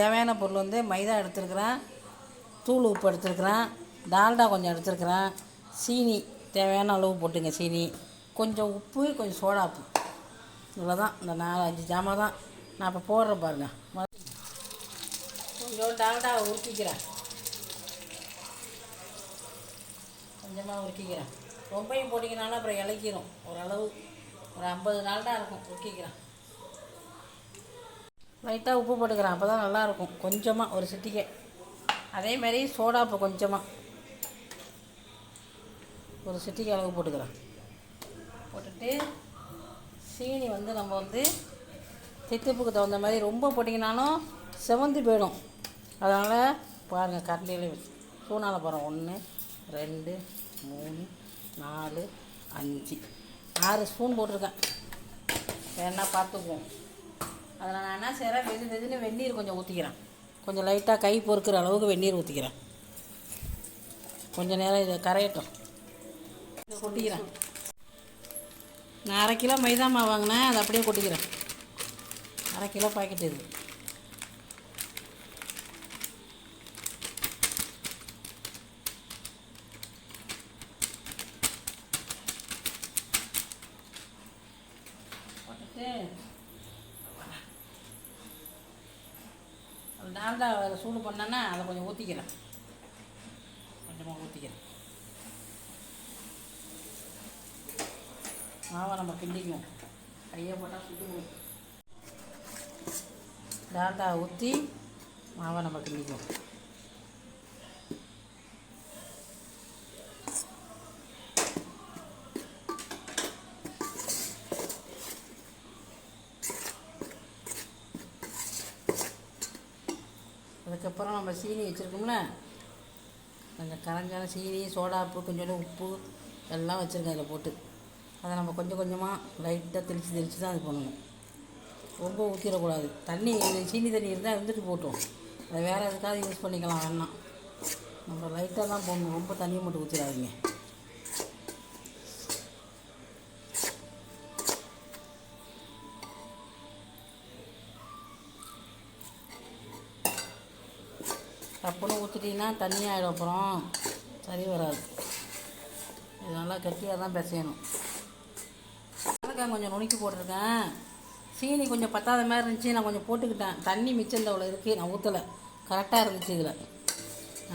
தேவையான பொருள் வந்து மைதா எடுத்துருக்குறேன். தூள் உப்பு எடுத்துருக்குறேன். டால்டா கொஞ்சம் எடுத்துருக்குறேன். சீனி தேவையான அளவு போட்டுங்க சீனி. கொஞ்சம் உப்பு கொஞ்சம் சோடா உப்பு. இவ்வளோ தான் இந்த நாலு அஞ்சு ஜாமான் தான். நான் இப்போ போடுறேன் பாருங்கள் கொஞ்சம் டால்டாவை உருக்கிக்கிறேன். கொஞ்சமாக உருக்கிக்கிறேன். ரொம்பையும் போட்டிங்கனாலும் அப்புறம் இலக்கிடும் ஓரளவு ஒரு ஐம்பது டால்டா இருக்கும். உருக்கிக்கிறேன். லைட்டாக உப்பு போட்டுக்கிறேன். அப்போ தான் நல்லாயிருக்கும். கொஞ்சமாக ஒரு சிட்டிக்கை அதேமாரி மாதிரி சோடா கொஞ்சமாக ஒரு சிட்டிக்கை அளவு போட்டுக்கிறேன். போட்டுட்டு சீனி வந்து நம்ம வந்து தித்திப்புக்கு தகுந்த மாதிரி ரொம்ப போட்டிங்கனாலும் செவந்து போயிடும். அதனால் பாருங்கள் கரண்டியில் சூனால் போகிறோம் ஒன்று ரெண்டு மூணு நாலு அஞ்சு. ஆறு ஸ்பூன் போட்டிருக்கேன். வேணால் பார்த்துக்குவோம். அதில் நான் என்ன செய்கிறேன் வெது வெதுன்னு வெந்நீர் கொஞ்சம் ஊற்றிக்கிறேன் கொஞ்சம் லைட்டாக கை பொறுக்கிற அளவுக்கு வெந்நீர் ஊற்றிக்கிறேன் கொஞ்சம் நேரம் இதை கரையட்டும். இதை கொட்டிக்கிறேன். நான் அரை கிலோ மைதா மாவு வாங்கினேன் அதை அப்படியே கொட்டிக்கிறேன். அரை கிலோ பாக்கெட் இது போட்டுட்டு அந்த டால்டா அதில் சூடு பண்ணேன்னா அதை கொஞ்சம் ஊற்றிக்கிறேன் கொஞ்சமாக ஊற்றிக்கிறேன் மாவை நம்ம கிண்டிக்குவோம். கையை போட்டால் சுட்டுக்குவோம் டால்டா ஊற்றி மாவை நம்ம கிண்டிக்குவோம். அதுக்கப்புறம் நம்ம சீனி வச்சுருக்கோம்ல. கொஞ்சம் கரைஞ்சான சீனி சோடாப்பு கொஞ்சோண்டு உப்பு எல்லாம் வச்சுருக்கேன் அதில் போட்டு. அதை நம்ம கொஞ்சம் கொஞ்சமாக லைட்டாக தெளித்து தெளித்து தான் அது பண்ணணும். ரொம்ப ஊற்றிடக்கூடாது தண்ணி சீனி தண்ணி இருந்தால் இருந்துட்டு போட்டோம். அதை வேறு எதுக்காவது யூஸ் பண்ணிக்கலாம் வேணாம் நம்ம லைட்டாக தான் போடணும். ரொம்ப தண்ணியை மட்டும் ஊற்றிடாதீங்க டப்புன்னு ஊற்றிட்டிங்கன்னா தண்ணி ஆகிடும் அப்புறம் சரி வராது. இது நல்லா கட்டியாக தான் பிசையணும். கடலக்காய் கொஞ்சம் நுணுக்கி போட்டிருக்கேன். சீனி கொஞ்சம் பத்தாத மாதிரி இருந்துச்சு நான் கொஞ்சம் போட்டுக்கிட்டேன். தண்ணி மிச்சம் அவ்வளோ இருக்குது நான் ஊற்றலை கரெக்டாக இருந்துச்சு இதில்.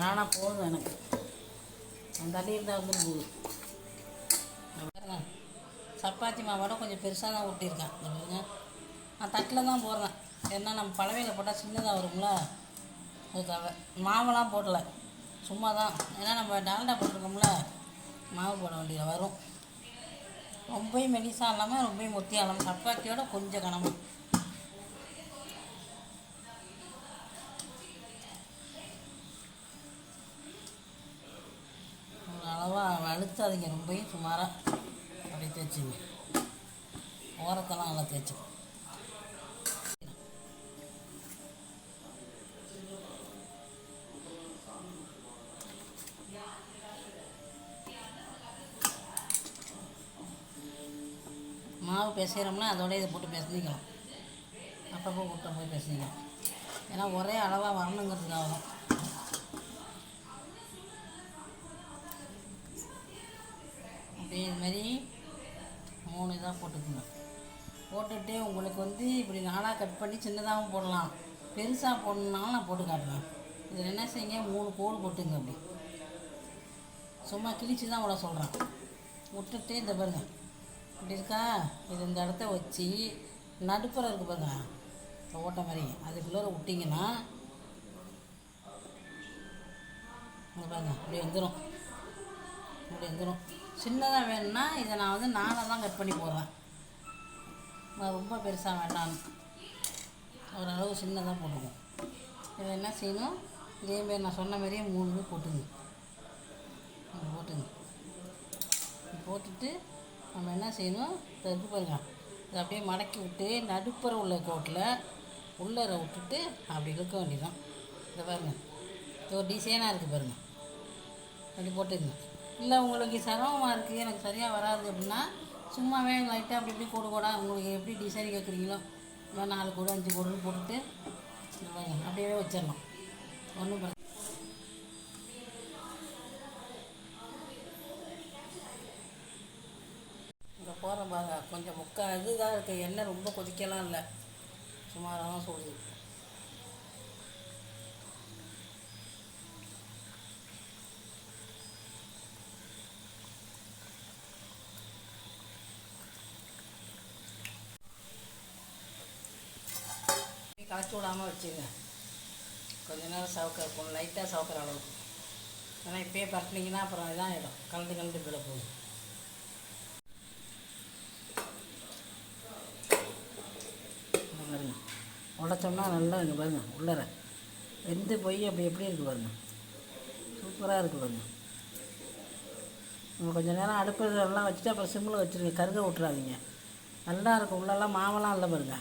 ஆனால் போதும் எனக்கு. அந்த தண்ணி இருந்தால் வந்து போகுது சப்பாத்தி மாவோட கொஞ்சம் பெருசாக தான் ஊட்டியிருக்கேன். நான் தட்டில் தான் போடுறேன். ஏன்னா நம்ம பழவையில் போட்டால் சின்னதாக வரும்ல. அதுக்காக மாவெல்லாம் போடலை. சும்மா தான் ஏன்னா நம்ம டால்டா போட்டிருக்கோம்ல மாவு போட வேண்டியது வரும். ரொம்பவும் மெலிசா இல்லாமல் ரொம்பவும் மொத்தியாக இல்லாமல் சப்பாத்தியோட கொஞ்சம் கனமாக ஒரு அளவாக அழுத்தாதீங்க ரொம்பவும் சுமாராக அப்படியே தேய்ச்சிங்க ஓரத்தெல்லாம் நல்லா தேய்ச்சி பேசுகிறோம்னா அதோட இதை போட்டு பேசிக்கலாம். அப்பப்போ கூட்டம் போய் பேசிக்கலாம். ஏன்னா ஒரே அளவாக வரணுங்கிறதுக்காக தான். அப்படியே இது மாதிரி மூணு இதாக போட்டுக்கோங்க. போட்டுட்டு உங்களுக்கு வந்து இப்படி நாளாக கட் பண்ணி சின்னதாகவும் போடலாம். பெருசாக போடணுன்னாலும் நான் போட்டு காட்டுறேன். இதில் என்ன செய்யுங்க? மூணு கோடு போட்டுங்க அப்படி. சும்மா கிழிச்சு தான் விட சொல்கிறேன் விட்டுட்டு இந்த பாருங்கள் இப்படி இருக்கா? இது இந்த இடத்த வச்சு நடுப்புற இருக்கு பாருங்க. இந்த ஓட்டை மாதிரி. அதுக்குள்ளே விட்டிங்கன்னா பாருங்க இப்படி வந்துடும் இப்படி வந்துடும் சின்னதாக வேணும்னா இதை நான் வந்து நானாக தான் கட் பண்ணி போடுறேன். நான் ரொம்ப பெருசாக வேண்டாம். ஓரளவு சின்னதாக போட்டுக்குவோம். இதை என்ன செய்யணும்? இதேமாரி நான் சொன்ன மாதிரியே மூணு போட்டுங்க. போட்டுங்க. போட்டுட்டு நம்ம என்ன செய்யணும்? இது பாருங்க. இதை அப்படியே மடக்கி விட்டு நடுப்புற உள்ள கோட்டில் உள்ளர விட்டுட்டு அப்படி இழுக்க வேண்டியதுதான். இதை பாருங்கள் இது ஒரு டிசைனாக இருக்குது பாருங்கள் அப்படி போட்டுருங்க இல்லை உங்களுக்கு சிரமமாக இருக்குது எனக்கு சரியாக வராது அப்படின்னா சும்மாவே லைட்டாக அப்படி இப்படி கோடு கூடாது உங்களுக்கு எப்படி டிசைன் கேட்குறீங்களோ இல்லை நாலு கூட அஞ்சு கோடுன்னு போட்டுட்டு பாருங்க, அப்படியே வச்சிடலாம். ஒன்றும் இங்கே போகிற பாருங்க கொஞ்சம் முக்கா இதுதான் இருக்குது எண்ணெய் ரொம்ப கொதிக்கலாம் இல்லை. சுமாராக தான் சொல்லுது கலச்சி விடாமல் வச்சுங்க. கொஞ்ச நேரம் சவுக்க இருக்கும் லைட்டாக சவுக்கிற அளவுக்கு. ஏன்னா இப்பயே பரட்டினீங்கன்னா அப்புறம் இதான் ஆகிடும் கலந்து கலந்து விட போகுது பாருங்கள் உடச்சோம்னா நல்லா இங்கே பாருங்கள் உள்ளர. வெந்து போய் அப்படி எப்படி இருக்குது பாருங்கள் சூப்பராக இருக்குது பாருங்கள் நம்ம கொஞ்சம் நேரம் அடுப்பு எல்லாம் வச்சுட்டு அப்புறம் சிம்மில் வச்சுருங்க கருக விட்றாதீங்க நல்லா இருக்கும் உள்ளெல்லாம் மாவெல்லாம் இல்லை பாருங்க.